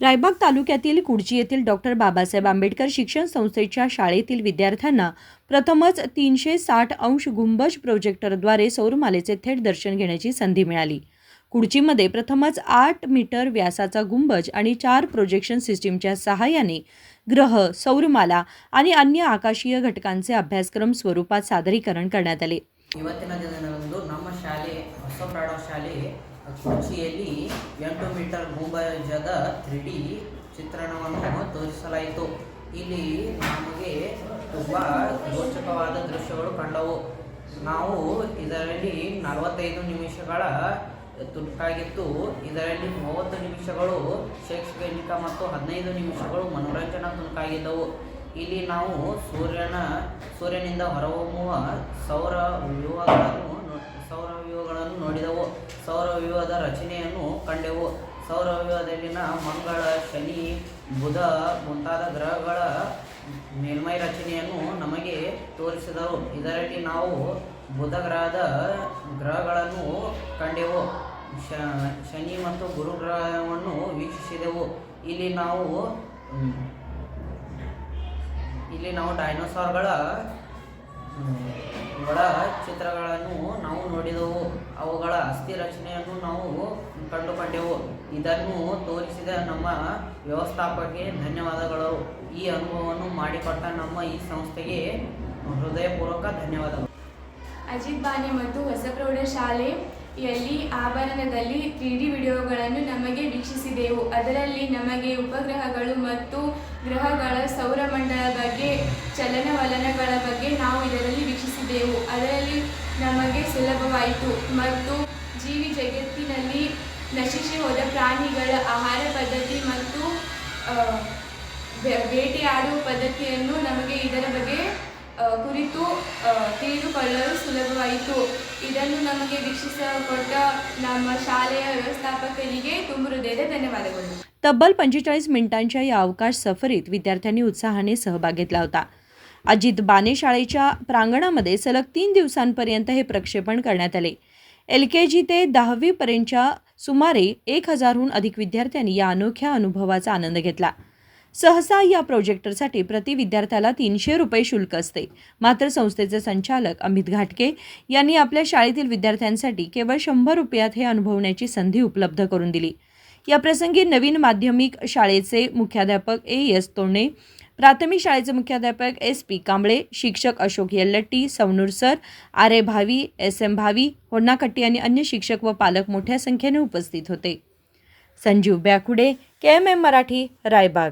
रायबाग तालुक्यातील कुडची येथील डॉक्टर बाबासाहेब आंबेडकर शिक्षण संस्थेच्या शाळेतील विद्यार्थ्यांना प्रथमच तीनशे साठ अंश गुंबज प्रोजेक्टरद्वारे सौरमालेचे थेट दर्शन घेण्याची संधी मिळाली. कुडचीमध्ये प्रथमच आठ मीटर व्यासाचा गुंबज आणि चार प्रोजेक्शन सिस्टीमच्या सहाय्याने ग्रह सौरमाला आणि अन्य आकाशीय घटकांचे अभ्यासक्रम स्वरूपात सादरीकरण करण्यात आले. ಕುರ್ಚಿಯಲ್ಲಿ ಎಂಟು ಮೀಟರ್ ಭೂಭಜದ ತ್ರೀ ಡಿ ಚಿತ್ರಣವನ್ನು ತೋರಿಸಲಾಯಿತು. ಇಲ್ಲಿ ನಮಗೆ ತುಂಬ ರೋಚಕವಾದ ದೃಶ್ಯಗಳು ಕಂಡವು. ನಾವು ಇದರಲ್ಲಿ ನಲವತ್ತೈದು ನಿಮಿಷಗಳ ತುಟ್ಟಾಗಿತ್ತು ಇದರಲ್ಲಿ ಮೂವತ್ತು ನಿಮಿಷಗಳು ಶೈಕ್ಷಣಿಕ ಮತ್ತು ಹದಿನೈದು ನಿಮಿಷಗಳು ಮನೋರಂಜನಾ ತುಣುಕಾಗಿದ್ದವು ಇಲ್ಲಿ ನಾವು ಸೂರ್ಯನ, ಸೂರ್ಯನಿಂದ ಹೊರಹೊಮ್ಮುವ ಸೌರ ವ್ಯೂಹಗಳನ್ನು ನೋ- ಸೌರ ವ್ಯೂಹಗಳನ್ನು ನೋಡಿದೆವು ಸೌರ ವ್ಯೂಹದ ರಚನೆಯನ್ನು ಕಂಡೆವು. ಸೌರ ವ್ಯೂಹದಲ್ಲಿನ ಮಂಗಳ ಶನಿ, ಬುಧ ಮುಂತಾದ ಗ್ರಹಗಳ ಮೇಲ್ಮೈ ರಚನೆಯನ್ನು ನಮಗೆ ತೋರಿಸಿದರು. ಇದರಲ್ಲಿ ನಾವು ಬುಧ ಗ್ರಹದ ಗ್ರಹಗಳನ್ನು ಕಂಡೆವು. ಶನಿ ಮತ್ತು ಗುರು ಗ್ರಹವನ್ನು ವೀಕ್ಷಿಸಿದೆವು. ಇಲ್ಲಿ ನಾವು ಇಲ್ಲಿ ನಾವು ಡೈನೋಸಾರ್ಗಳ ಗಳ ಚಿತ್ರಗಳನ್ನು ನಾವು ನೋಡಿದೆವು. ಅವುಗಳ ಅಸ್ಥಿ ರಚನೆಯನ್ನು ನಾವು ಕಂಡುಕೊಂಡೆವು. ಇದನ್ನು ತೋರಿಸಿದ ನಮ್ಮ ವ್ಯವಸ್ಥಾಪಕರಿಗೆ ಧನ್ಯವಾದಗಳು. ಈ ಅನುಭವವನ್ನು ಮಾಡಿಕೊಟ್ಟ ನಮ್ಮ ಈ ಸಂಸ್ಥೆಗೆ ಹೃದಯಪೂರ್ವಕ ಧನ್ಯವಾದಗಳು. ಅಜಿತ್ ಬಾನೆ ಮತ್ತು ಹೊಸ ಪ್ರೌಢಶಾಲೆಯಲ್ಲಿ ಆಭರಣದಲ್ಲಿ ತ್ರೀ ಡಿ ವಿಡಿಯೋಗಳನ್ನು ನಮಗೆ ವೀಕ್ಷಿಸಿದೆವು. ಅದರಲ್ಲಿ ನಮಗೆ ಉಪಗ್ರಹಗಳು ಮತ್ತು ಗ್ರಹಗಳ ಸೌರಮಂಡಲ ಬಗ್ಗೆ, ಚಲನವಲನಗಳ ಬಗ್ಗೆ ನಾವು ಇದರಲ್ಲಿ ವೀಕ್ಷಿಸಿದೆವು. ಅದರಲ್ಲಿ ನಮಗೆ ಸುಲಭವಾಯಿತು ಮತ್ತು ಜೀವಿ ಜಗತ್ತಿನಲ್ಲಿ ನಶಿಸಿ ಹೋದ ಪ್ರಾಣಿಗಳ ಆಹಾರ ಪದ್ಧತಿ ಮತ್ತು ಬೇಟೆಯಾಡುವ ಪದ್ಧತಿಯನ್ನು ನಮಗೆ ಇದರ ಬಗ್ಗೆ ಕುರಿತು ಆ, ತಿಳಿದುಕೊಳ್ಳಲು ಸುಲಭವಾಯಿತು ಇದನ್ನು ನಮಗೆ ವೀಕ್ಷಿಸಿಕೊಟ್ಟ ನಮ್ಮ ಶಾಲೆಯ ವ್ಯವಸ್ಥಾಪಕರಿಗೆ ತುಂಬ ಹೃದಯದ ಧನ್ಯವಾದಗಳು तब्बल पंचेचाळीस मिनिटांच्या या अवकाश सफरीत विद्यार्थ्यांनी उत्साहाने सहभाग घेतला होता अजित बाने शाळेच्या प्रांगणामध्ये सलग तीन दिवसांपर्यंत हे प्रक्षेपण करण्यात आले एल के जी ते दहावीपर्यंतच्या सुमारे एक हजारहून अधिक विद्यार्थ्यांनी या अनोख्या अनुभवाचा आनंद घेतला सहसा या प्रोजेक्टरसाठी प्रति विद्यार्थ्याला तीनशे रुपये शुल्क असते. मात्र संस्थेचे संचालक अमित घाटके यांनी आपल्या शाळेतील विद्यार्थ्यांसाठी केवळ शंभर रुपयात हे अनुभवण्याची संधी उपलब्ध करून दिली. या प्रसंगी नवीन माध्यमिक शाळेचे मुख्याध्यापक ए. एस. तोणे प्राथमिक शाळेचे मुख्याध्यापक एस. पी. कांबळे शिक्षक Ashok Yellatti Savanur sir R. A. Bhavi S. M. भावी होन्नाकट्टी आणि अन्य शिक्षक व पालक मोठ्या संख्येने उपस्थित होते. Sanjeev Byakude K. M. M. Marathi Raibag.